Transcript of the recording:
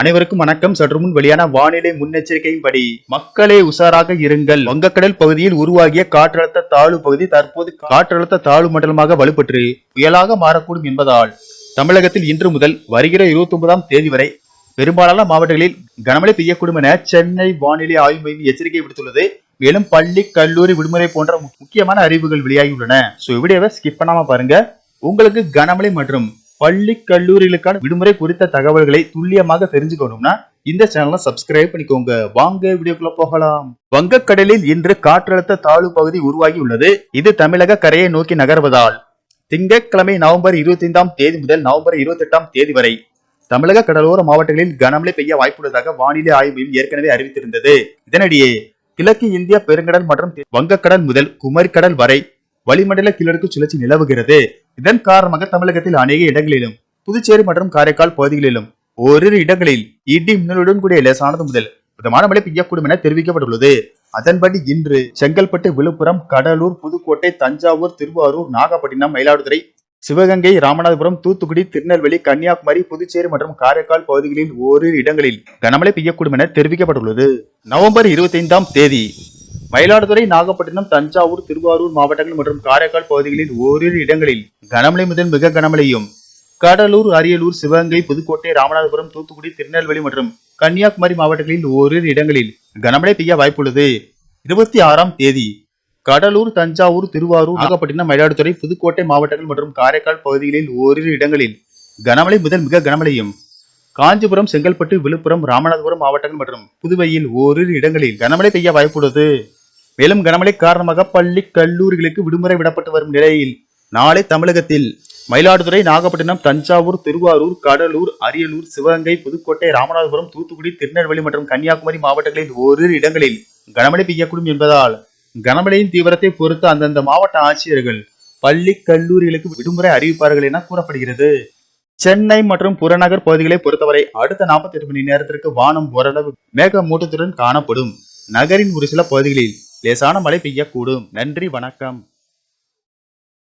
அனைவருக்கும் வணக்கம். சற்று முன் வெளியான வானிலை முன்னெச்சரிக்கையின்படி மக்களே உஷாராக இருங்கள். வங்கக்கடல் பகுதியில் உருவாகிய காற்றழுத்த தாழ்வு பகுதி தற்போது காற்றழுத்த தாழ்வு மண்டலமாக வலுப்பெற்று புயலாக மாறக்கூடும் என்பதால் தமிழகத்தில் இன்று முதல் வருகிற இருபத்தி ஒன்பதாம் தேதி வரை பெரும்பாலான மாவட்டங்களில் கனமழை பெய்யக்கூடும் என சென்னை வானிலை ஆய்வு மையம் எச்சரிக்கை விடுத்துள்ளது. மேலும் பள்ளி கல்லூரி விடுமுறை போன்ற முக்கியமான அறிவுகள் வெளியாகியுள்ளன. சோ வீடியோவை ஸ்கிப் பண்ணாம பாருங்க. உங்களுக்கு கனமழை மற்றும் பள்ளி கல்லூரிகளுக்கான விடுமுறை குறித்த தகவல்களை துல்லியமாக தெரிஞ்சுக்கணும்னா இந்த சேனலை சப்ஸ்கிரைப் பண்ணிக்கோங்க. வாங்க வீடியோக்குள்ள போகலாம். வங்கக்கடலில் இன்று காற்றழுத்த தாழ்வு பகுதி உருவாகி உள்ளது. இது தமிழக கரையை நோக்கி நகர்வதால். திங்கட்கிழமை நவம்பர் இருபத்தி ஐந்தாம் தேதி முதல் நவம்பர் இருபத்தி எட்டாம் தேதி வரை தமிழக கடலோர மாவட்டங்களில் கனமழை பெய்ய வாய்ப்புள்ளதாக வானிலை ஆய்வு மையம் ஏற்கனவே அறிவித்திருந்தது. இதனிடையே கிழக்கு இந்திய பெருங்கடல் மற்றும் வங்கக்கடல் முதல் குமரிக்கடல் வரை வளிமண்டல கிழக்கு சுழற்சி நிலவுகிறது. இதன் காரணமாக தமிழகத்தில் அநேக இடங்களிலும் புதுச்சேரி மற்றும் காரைக்கால் பகுதிகளிலும் ஓரிரு இடங்களில் இடி மின்னலுடன் கூடிய லேசானது முதல் மிதமான மழை பெய்யக்கூடும் என தெரிவிக்கப்பட்டுள்ளது. அதன்படி இன்று செங்கல்பட்டு விழுப்புரம் கடலூர் புதுக்கோட்டை தஞ்சாவூர் திருவாரூர் நாகப்பட்டினம் மயிலாடுதுறை சிவகங்கை ராமநாதபுரம் தூத்துக்குடி திருநெல்வேலி கன்னியாகுமரி புதுச்சேரி மற்றும் காரைக்கால் பகுதிகளில் ஓரிரு இடங்களில் கனமழை பெய்யக்கூடும் என தெரிவிக்கப்பட்டுள்ளது. நவம்பர் இருபத்தி ஐந்தாம் தேதி மயிலாடுதுறை நாகப்பட்டினம் தஞ்சாவூர் திருவாரூர் மாவட்டங்கள் மற்றும் காரைக்கால் பகுதிகளில் ஓரிரு இடங்களில் கனமழை முதல் மிக கனமழையும். கடலூர் அரியலூர் சிவகங்கை புதுக்கோட்டை ராமநாதபுரம் தூத்துக்குடி திருநெல்வேலி மற்றும் கன்னியாகுமரி மாவட்டங்களில் ஓரிரு இடங்களில் கனமழை பெய்ய வாய்ப்புள்ளது. இருபத்தி ஆறாம் தேதி கடலூர் தஞ்சாவூர் திருவாரூர் நாகப்பட்டினம் மயிலாடுதுறை புதுக்கோட்டை மாவட்டங்கள் மற்றும் காரைக்கால் பகுதிகளில் ஓரிரு இடங்களில் கனமழை முதல் மிக கனமழையும். காஞ்சிபுரம் செங்கல்பட்டு விழுப்புரம் ராமநாதபுரம் மாவட்டங்கள் மற்றும் புதுவையில் ஓரிரு இடங்களில் கனமழை பெய்ய வாய்ப்புள்ளது. மேலும் கனமழை காரணமாக பள்ளி கல்லூரிகளுக்கு விடுமுறை விடப்பட்டு வரும் நிலையில் நாளை தமிழகத்தில் மயிலாடுதுறை நாகப்பட்டினம் தஞ்சாவூர் திருவாரூர் கடலூர் அரியலூர் சிவகங்கை புதுக்கோட்டை ராமநாதபுரம் தூத்துக்குடி திருநெல்வேலி மற்றும் கன்னியாகுமரி மாவட்டங்களில் ஓரிரு இடங்களில் கனமழை பெய்யக்கூடும் என்பதால் கனமழையின் தீவிரத்தை பொறுத்து அந்தந்த மாவட்ட ஆட்சியர்கள் பள்ளி கல்லூரிகளுக்கு விடுமுறை அறிவிப்பார்கள் என கூறப்படுகிறது. சென்னை மற்றும் புறநகர் பகுதிகளை பொறுத்தவரை அடுத்த 48 மணி நேரத்திற்கு வானம் ஓரளவு மேகமூட்டத்துடன் காணப்படும். நகரின் ஒரு சில பகுதிகளில் லேசான மழை பெய்யக்கூடும். நன்றி வணக்கம்.